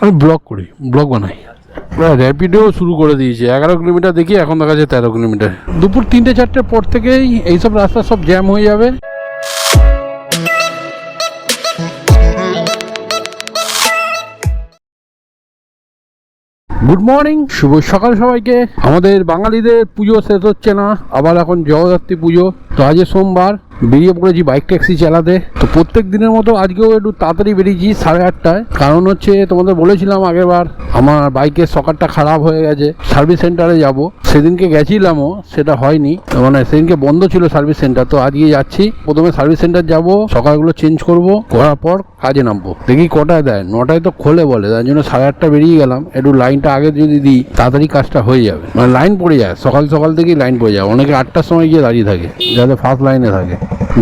আমি ব্লগ করি ব্লগ বানাই। র্যাপিডো শুরু করে দিয়েছে, এগারো কিলোমিটার দেখি, এখন দেখা যাচ্ছে তেরো কিলোমিটার। দুপুর তিনটে, চারটের পর থেকেই এইসব রাস্তা সব জ্যাম হয়ে যাবে। গুড মর্নিং শুভ সকাল সবাইকে। আমাদের বাঙালিদের পুজো শেষ হচ্ছে না, আবার এখন জগদ্ধাত্রী পুজো। তো আজ সোমবার বেরিয়ে পড়েছি বাইক ট্যাক্সি চালাতে। তো প্রত্যেক দিনের মতো আজকেও একটু তাড়াতাড়ি বেরিয়েছি সাড়ে আটটায়। কারণ হচ্ছে তোমাদের বলেছিলাম আগেরবার, আমার বাইকের সকারটা খারাপ হয়ে গেছে, সার্ভিস সেন্টারে যাব। সেদিনকে গেছিলামও, সেটা হয়নি। মানে সেদিনকে বন্ধ ছিল সার্ভিস সেন্টার, তো আজকে যাচ্ছি। প্রথমে সার্ভিস সেন্টার যাব, সকালগুলো চেঞ্জ করব, করার পর কাজে নামবো। দেখি কটায় দেয়, নটায় তো খোলে বলে, তার জন্য সাড়ে আটটা বেরিয়ে গেলাম। একটু লাইনটা আগে যদি দিই, তাড়াতাড়ি কাজটা হয়ে যাবে। মানে লাইন পড়ে যায়, সকাল সকাল থেকেই লাইন পড়ে যায়, অনেকে আটটার সময় গিয়ে দাঁড়িয়ে থাকে। যাতে ফার্স্ট লাইনে থাকে।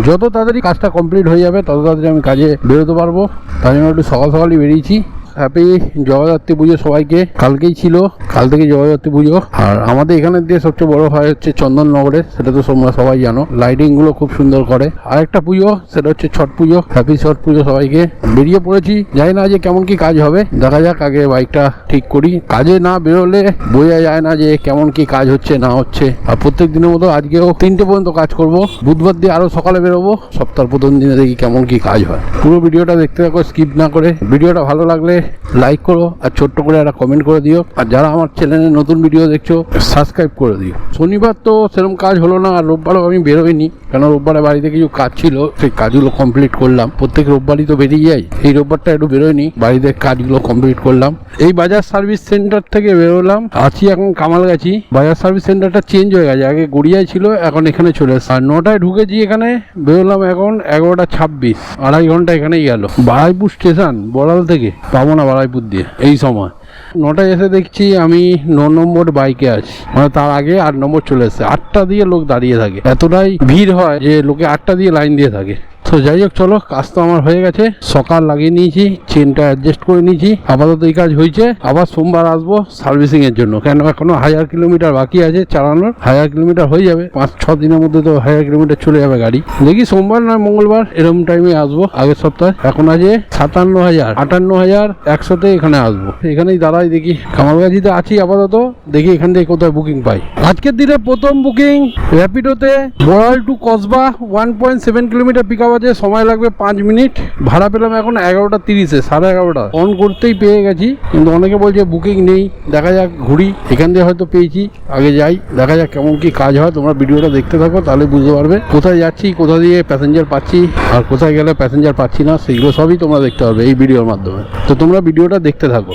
যত তাড়াতাড়ি কাজটা কমপ্লিট হয়ে যাবে, তত তাড়াতাড়ি আমি কাজে বেরোতে পারব। তাই জন্য একটু সকাল সকালই বেরিয়েছি। হ্যাপি জগদ্ধাত্রী পুজো সবাইকে। কালকেই ছিল, কাল থেকে জগদ্ধাত্রী পুজো। আর আমাদের এখানের দিয়ে সবচেয়ে বড় হয় হচ্ছে চন্দননগরে, সেটা তো তোমরা সবাই জানো। লাইটিংগুলো খুব সুন্দর করে। আরেকটা পুজো, সেটা হচ্ছে ছট পুজো। হ্যাপি ছট পুজো সবাইকে। বেরিয়ে পড়েছি, জানি না যে কেমন কি কাজ হবে। দেখা যাক, আগে বাইকটা ঠিক করি। কাজে না বেরোলে বোঝা যায় না যে কেমন কি কাজ হচ্ছে, না হচ্ছে। আর প্রত্যেক দিনের মতো আজকেও তিনটে পর্যন্ত কাজ করব। বুধবার দিয়ে আরও সকালে বেরোবো। সপ্তাহ প্রথম দিনে দেখি কেমন কি কাজ হয়। পুরো ভিডিওটা দেখতে থাকো স্কিপ না করে। ভিডিওটা ভালো লাগলে লাইক করো আর ছোট্ট করে একটা কমেন্ট করে দিও। আর যারা আমার চ্যানেলে নতুন ভিডিও দেখছ সাবস্ক্রাইব করে দিও। শনিবার তো সেরকম কাজ হলো না, আর রোববারও আমি বেরোইনি। কেন রোববারে বাড়িতে কিছু কাজ ছিল, সেই কাজগুলো কমপ্লিট করলাম। প্রত্যেক রোববারই তো বেরিয়ে যাই। এই রোববারটা একটু বেরোয়নি, বাড়িতে কাজগুলো কমপ্লিট করলাম। এই বাজার সার্ভিস সেন্টার থেকে বেরোলাম। আছি এখন কামালগাছি। বাজার সার্ভিস সেন্টারটা চেঞ্জ হয়ে গেছে। আগে গড়িয়ায় ছিল, এখন এখানে চলে এসেছে। আর নটায় ঢুকেছি এখানে, বেরোলাম এখন এগারোটা ছাব্বিশ। আড়াই ঘণ্টা এখানেই গেল। বারাইপুর স্টেশন বড়াল থেকে। পাবো না বারাইপুর দিয়ে এই সময়। নটায় এসে দেখছি আমি ন নম্বর বাইকে আছি। মানে তার আগে আট নম্বর চলে এসছে। আটটা দিয়ে লোক দাঁড়িয়ে থাকে। এতটাই ভিড় হয় যে লোকে আটটা দিয়ে লাইন দিয়ে থাকে। তো যাই হোক চলো, কাজ তো আমার হয়ে গেছে। সকাল লাগিয়ে নিয়েছি, চেনটা অ্যাডজাস্ট করে নিয়েছি। আপাতত এই কাজ হয়েছে। আবার সোমবার আসব সার্ভিসিং এর জন্য। কেন এখনও হাজার কিলোমিটার বাকি আছে চালানোর। হাজার কিলোমিটার হয়ে যাবে। পাঁচ, ছ দিনের মধ্যে তো হাজার কিলোমিটার চলে যাবে গাড়ি। দেখি সোমবার না মঙ্গলবার এরকম টাইমে আসব। আগের সপ্তাহে। এখন আছে সাতান্ন হাজার, আটান্ন হাজার একশোতে এখানে আসব। এখানেই দাঁড়াই দেখি। কামালগাছিতে আছি আপাতত। দেখি এখান থেকে কোথায় বুকিং পাই। আজকের দিনে প্রথম booking র্যাপিডোতে Boral to Kasba one point seven kilometre pick up আছে সময় লাগবে পাঁচ মিনিট, ভাড়া পেলাম এখন এগারোটা তিরিশে, সাড়ে এগারোটা। অন করতেই পেয়ে গেছি, কিন্তু অনেকে বলছে বুকিং নেই, দেখা যাক ঘুরি, এখান দিয়ে হয়তো পেয়েছি, আগে যাই, দেখা যাক কেমন কি কাজ হয়, তোমরা ভিডিওটা দেখতে থাকো, তাহলে বুঝতে পারবে। কোথায় যাচ্ছি, কোথা দিয়ে প্যাসেঞ্জার পাচ্ছি, আর কোথায় গেলে প্যাসেঞ্জার পাচ্ছি না, সেগুলো সবই তোমরা দেখতে পারবে এই ভিডিওর মাধ্যমে। তো তোমরা ভিডিওটা দেখতে থাকো।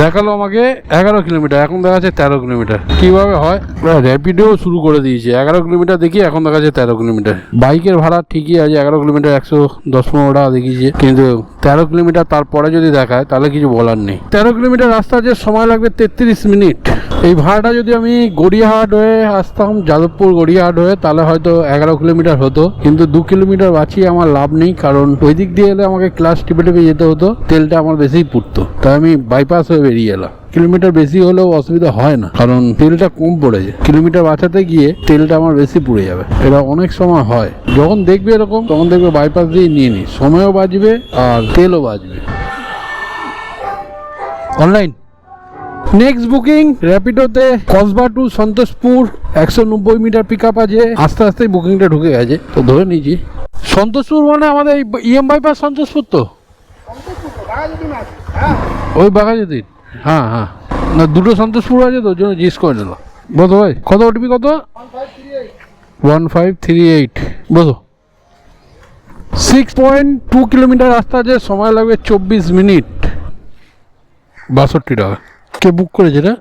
দেখাল আমাকে এগারো কিলোমিটার, এখন দেখা যাচ্ছে তেরো কিলোমিটার। কীভাবে হয়? র্যাপিডেও শুরু করে দিয়েছে। এগারো কিলোমিটার দেখি, এখন দেখা যাচ্ছে তেরো কিলোমিটার। বাইকের ভাড়া ঠিকই আছে, এগারো কিলোমিটার একশো দশ পনেরো টাকা দেখিয়েছে। কিন্তু তেরো কিলোমিটার তারপরে যদি দেখায়, তাহলে কিছু বলার নেই। তেরো কিলোমিটার রাস্তা যে সময় লাগবে তেত্রিশ মিনিট। এই ভাড়াটা যদি আমি গড়িয়াহাট হয়ে আসতাম, যাদবপুর গড়িয়াহাট হয়ে, তাহলে হয়তো এগারো কিলোমিটার হতো। কিন্তু দু কিলোমিটার বাঁচিয়ে আমার লাভ নেই, কারণ ওই দিক দিয়ে এলে আমাকে ক্লাস টিপে টিপে যেতে হতো, তেলটা আমার বেশিই পুড়তো। তাই আমি বাইপাস হয়ে বেরিয়ে এলাম কিলোমিটার বেশি হলেও অসুবিধা হয় না, কারণ তেলটা কম পড়েছে কিলোমিটার বাঁচাতে গিয়ে তেলটা আমার বেশি পুড়ে যাবে। এটা অনেক সময় হয়। যখন দেখবে এরকম, তখন দেখবে বাইপাস দিয়ে নিয়ে নি। সময়ও বাঁচবে আর তেলও বাঁচবে। অনলাইন নেক্সট বুকিং র্যাপিডোতে কসবা টু সন্তোষপুর, একশো নব্বই মিটার পিক আপ আছে। আস্তে আস্তে বুকিংটা ঢুকে গেছে। তো ধরে নিয়েছি। সন্তোষপুর মানে আমাদের ইএম বাইপাস সন্তোষপুর তো? ওই বাঘাযতীন হ্যাঁ হ্যাঁ। না দুটো সন্তোষপুর আছে তো ওর জন্য জিজ্ঞেস করে নিলাম। বলো ভাই কত ওটিপি কত? ওয়ান ফাইভ থ্রি এইট বলো সিক্স পয়েন্ট টু কিলোমিটার রাস্তা আছে সময় লাগবে চব্বিশ মিনিট। বাষট্টি টাকা। কে বুক করেছে রে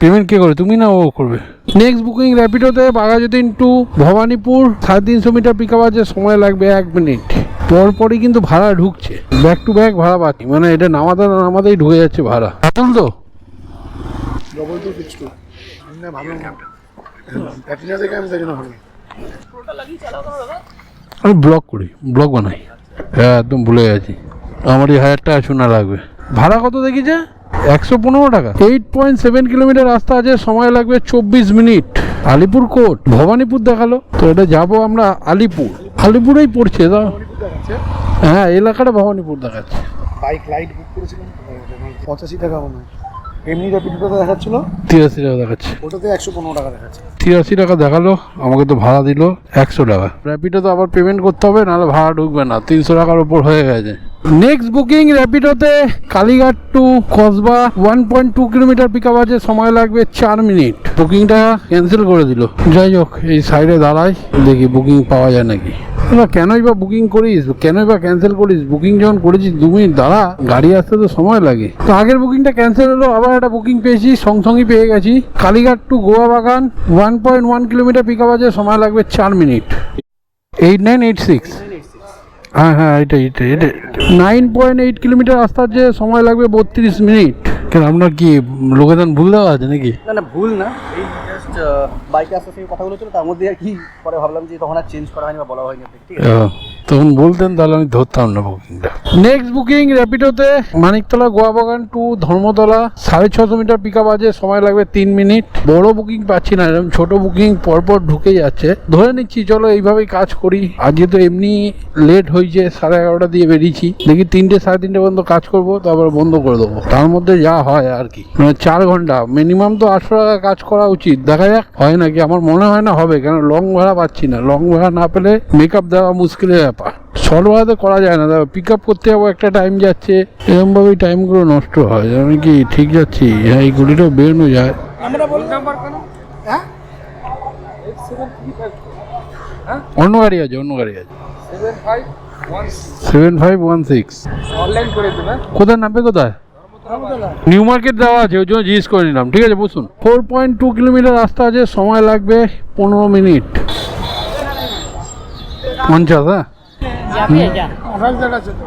পেমেন্ট কে করে? তুমি না ও করবে? নেক্সট বুকিং র্যাপিডোতে বাঘাযতীন টু ভবানীপুর সাড়ে তিনশো মিটার পিক আপ আছে সময় লাগবে এক মিনিট। পরপরই কিন্তু ভাড়া ঢুকছে। ব্যাক টু ব্যাক ভাড়া পাচ্ছি। মানে এটা নামাতে না নামাতেই ঢুকে যাচ্ছে ভাড়া। আতুল তো? ডবল টু সিক্স আমি ব্লগ করি ব্লগ বানাই। হ্যাঁ একদম ভুলে গেছি। আমার এই হাজার টাকা শোনা লাগবে। ভাড়া কত দেখিছে? একশো পনেরো টাকা। এইট পয়েন্ট সেভেন কিলোমিটার রাস্তা আছে সময় লাগবে চব্বিশ মিনিট। আলিপুর কোর্ট ভবানীপুর দেখাল। তো এটা যাব আমরা আলিপুর। আলিপুরেই পড়ছে তা হ্যাঁ এলাকাটা ভবানীপুর দেখাচ্ছে। বাইক লাইট বুক করেছিলাম পঁচাশি টাকা মনে হয়। এমনি র্যাপিডোটা দেখাচ্ছিল? তিরাশি টাকা দেখাচ্ছে। ওটাতে একশো পনেরো টাকা দেখাচ্ছে। তিরাশি টাকা দেখাল আমাকে তো ভাড়া দিল একশো টাকা। র্যাপিডো তো আবার পেমেন্ট করতে হবে নাহলে ভাড়া ঢুকবে না। তিনশো টাকার উপর হয়ে গেছে। Next booking র্যাপিডোতে Kalighat to Kasba one point two kilometre pick up আছে সময় লাগবে চার মিনিট। বুকিংটা ক্যান্সেল করে দিল। যাই হোক এই সাইডে দাঁড়াই দেখি বুকিং পাওয়া যায় নাকি। এবার কেনই বা বুকিং করিস? কেনই বা ক্যান্সেল করিস? বুকিং যখন করেছিস দু মিনিট দাঁড়া গাড়ি আসতে তো সময় লাগে। তো আগের বুকিংটা ক্যান্সেল হলো আবার একটা বুকিং পেয়েছি সঙ্গে সঙ্গেই পেয়ে গেছি। Kalighat to Goa Bagan one point one kilometre pick up আছে সময় লাগবে চার minute. Eight nine eight six হ্যাঁ হ্যাঁ এটাই এটাই এটা নাইন পয়েন্ট এইট কিলোমিটার রাস্তা যে সময় লাগবে বত্রিশ মিনিট। কেন আপনার কি লোকেশন ভুল দেওয়া আছে নাকি? না না ভুল না। বাইকে আসার সঙ্গে কথা বলেছিল তার মধ্যে আর কি পরে ভাবলাম যে তখন আর চেঞ্জ করা হয়নি বা বলা হয়নি ঠিক আছে? তখন বলতেন, তাহলে আমি ধরতাম না বুকিংটা। নেক্সট বুকিং র্যাপিডোতে মানিকতলা গোয়া বাগান টু ধর্মতলা সাড়ে ছশো মিটার পিক আপ আছে, সময় লাগবে তিন মিনিট। বড় বুকিং পাচ্ছি না, এরকম ছোট বুকিং পরপর ঢুকে যাচ্ছে। ধরে নিচ্ছি, চলো এইভাবেই কাজ করি। আজকে তো এমনি লেট হয়েছে, সাড়ে এগারোটা দিয়ে বেরিয়েছি, দেখি তিনটে সাড়ে তিনটে পর্যন্ত কাজ করব, তারপর বন্ধ করে দেবো। তার মধ্যে যা হয় আর কি। মানে চার ঘণ্টা মিনিমাম তো আটশো টাকা কাজ করা উচিত। দেখা যাক, হয় নাকি? আমার মনে হয় না হবে, কেন লং ভাড়া পাচ্ছি না। লং ভাড়া না পেলে মেকআপ দেওয়া মুশকিলের ব্যাপার। ভাড়াতে করা যায় না। দাদা পিক আপ করতে যাব একটা টাইম যাচ্ছে এরকমভাবেই টাইমগুলো নষ্ট হয়। আমি কি ঠিক যাচ্ছি? হ্যাঁ এই গুলিটাও বেরোনো যায়। অন্য গাড়ি আছে অন্য গাড়ি আছে seven five one six online করে দেবে। কোথায় নামবে কোথায়? নিউ মার্কেট দেওয়া আছে ওই জন্য জিজ্ঞেস করে নিলাম। ঠিক আছে বসুন। ফোর পয়েন্ট টু কিলোমিটার রাস্তা আছে সময় লাগবে পনেরো মিনিট। পঞ্চাশ হ্যাঁ? দেখাচ্ছে তো।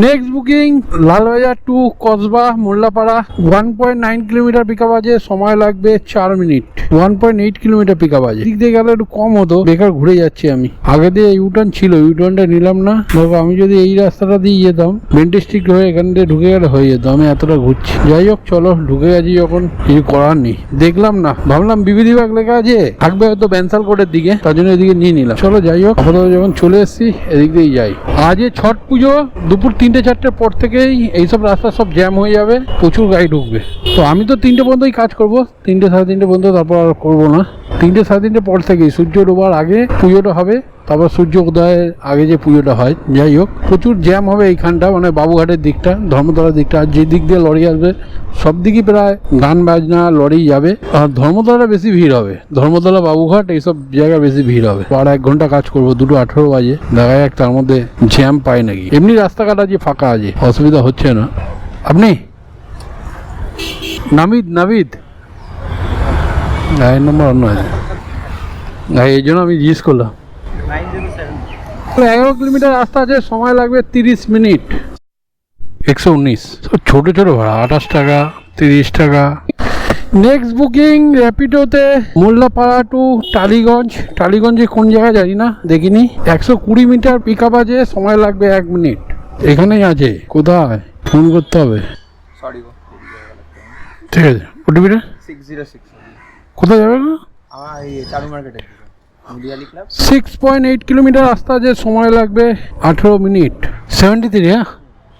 Next booking Lalbazar to Kasba, Mollapara one point nine kilometre pick up আছে, সময় লাগবে চার minute. One point eight kilometre pick up আছে। দিক দিয়ে গেলে একটু কম হতো, বেকার ঘুরে যাচ্ছি আমি। আগে দিয়ে ইউটার্ন ছিল ইউটার্নটা নিলাম না। দেখো আমি যদি এই রাস্তাটা দিয়ে যেতাম বেন্টিস্টিক হয়ে এখান দিয়ে ঢুকে গেলে হয়ে যেত, আমি এতটা ঘুরছি। যাই হোক, চলো, ঢুকে গেছি যখন, কিছু করার নেই। দেখলাম না, ভাবলাম বিবিধি বাগ লেখা আছে, থাকবে হয়তো ব্যান্সাল কোর্টের দিকে, তার জন্য এদিকে নিয়ে নিলাম। চলো, যাই হোক, আপাতত যখন চলে এসেছি, এদিক দিয়েই যাই। আজ ছট পুজো, দুপুর তিনটে, চারটের পর থেকেই এইসব রাস্তা সব জ্যাম হয়ে যাবে, প্রচুর গাড়ি ঢুকবে। তো আমি তো তিনটে পর্যন্তই কাজ করব। তিনটে, সাড়ে তিনটে পর্যন্ত তারপর আর করব না। তিনটে, সাড়ে তিনটে পর থেকেই সূর্য ডোবার আগে পুজোটা হবে। তারপর সূর্য উদয়ের আগে যে পুজোটা হয়, যাই হোক, প্রচুর জ্যাম হবে এইখানটা মানে বাবুঘাটের দিকটা, ধর্মতলার দিকটা, আর যে দিক দিয়ে লরি আসবে, সব দিকই প্রায় গান বাজনা, লরি যাবে, আর ধর্মতলাটা বেশি ভিড় হবে, ধর্মতলা, বাবুঘাট, এইসব জায়গায় বেশি ভিড় হবে। আর এক ঘণ্টা কাজ করব, দুটো আঠেরো বাজে, দেখা যাক তার মধ্যে জ্যাম পাই নাকি। এমনি রাস্তাঘাট আছে ফাঁকা আছে, অসুবিধা হচ্ছে না। আপনি? নামিদ নাবিদ। গাড়ির নম্বর অন্য আছে। গাড়ি এই জন্য আমি জিজ্ঞেস করলাম। এগারো কিলোমিটার রাস্তা আছে সময় লাগবে তিরিশ মিনিট। একশো উনিশ। ছোটো ছোটো ভাড়া আঠাশ টাকা তিরিশ টাকা। নেক্সট বুকিং র্যাপিডোতে মোল্লাপাড়া টু টালিগঞ্জ। টালিগঞ্জে কোন জায়গায় জানি না দেখিনি। একশো কুড়ি মিটার পিক আপ আছে সময় লাগবে এক মিনিট। এখানেই আছে কোথায়? ফোন করতে হবে। সরি ঠিক আছে ওটিপিটা? সিক্স জিরো সিক্স কোথায় যাবে না আমার এই চালু মার্কেটে। সিক্স পয়েন্ট এইট কিলোমিটার রাস্তা যে সময় লাগবে, আঠেরো মিনিট। সেভেন্টি থ্রি হ্যাঁ?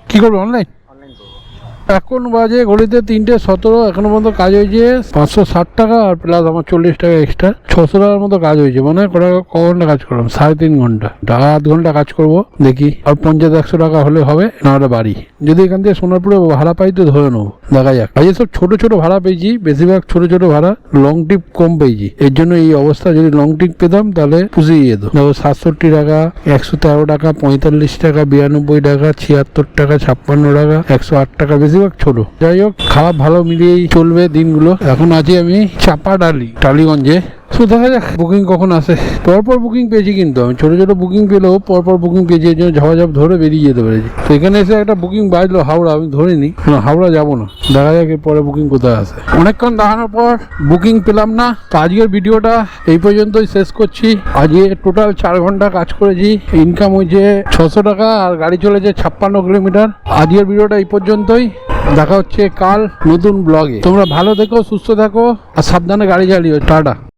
কী করব অনলাইন এখন বাজে ঘড়িতে তিনটে সতেরো, এখনও পর্যন্ত কাজ হয়েছে পাঁচশো ষাট টাকা আর প্লাস আমার চল্লিশ টাকা এক্সট্রা ছশো টাকার মতো কাজ হয়েছে মানে কটা ক ঘণ্টা কাজ করলাম? সাড়ে তিন ঘণ্টা। টাকা আধ ঘণ্টা কাজ করব, দেখি। আর পঞ্চাশ, একশো টাকা হলে হবে, নাহলে বাড়ি। যদি এখান থেকে সোনারপুরে ভাড়া পাই তো ধরে নেব, দেখা যাক। আজ সব ছোট ছোট ভাড়া পেয়েছি, বেশিরভাগ ছোট ছোট ভাড়া লং ট্রিপ কম পেয়েছি। এর জন্য এই অবস্থা, যদি লং ট্রিপ পেতাম তাহলে পুষিয়ে যেত। দেখো, সাতষট্টি টাকা, একশো তেরো টাকা, পঁয়তাল্লিশ টাকা, বিরানব্বই টাকা, ছিয়াত্তর টাকা, ছাপ্পান্ন টাকা, একশো আট টাকা বেশিরভাগ ছোট। যাই হোক, খারাপ ভালো মিলিয়েই চলবে দিনগুলো। এখন আছি আমি চাপা ডালি টালিগঞ্জে। তো দেখা যাক বুকিং কখন আসে। পরপর বুকিং পেয়েছি কিন্তু আমি। ছোটো ছোটো বুকিং পেলেও পরপর বুকিং পেয়েছি এর জন্য ঝপাঝপ ধরে বেরিয়ে যেতে পেরেছি। তো এখানে এসে একটা বুকিং বাজলো হাওড়া আমি ধরিনি। না, হাওড়া যাব না। দেখা যাক পরে বুকিং কোথায় আসে। অনেকক্ষণ দাঁড়ানোর পর বুকিং পেলাম না। তো আজকের ভিডিওটা এই পর্যন্তই শেষ করছি। আজকে টোটাল চার ঘণ্টা কাজ করেছি। ইনকাম হয়েছে ছশো টাকা আর গাড়ি চলেছে ছাপ্পান্ন কিলোমিটার। আজকের ভিডিওটা এই পর্যন্তই। দেখা হচ্ছে কাল নতুন ব্লগে তোমরা ভালো থেকো সুস্থ থাকো আর সাবধানে গাড়ি চালিও। টাটা।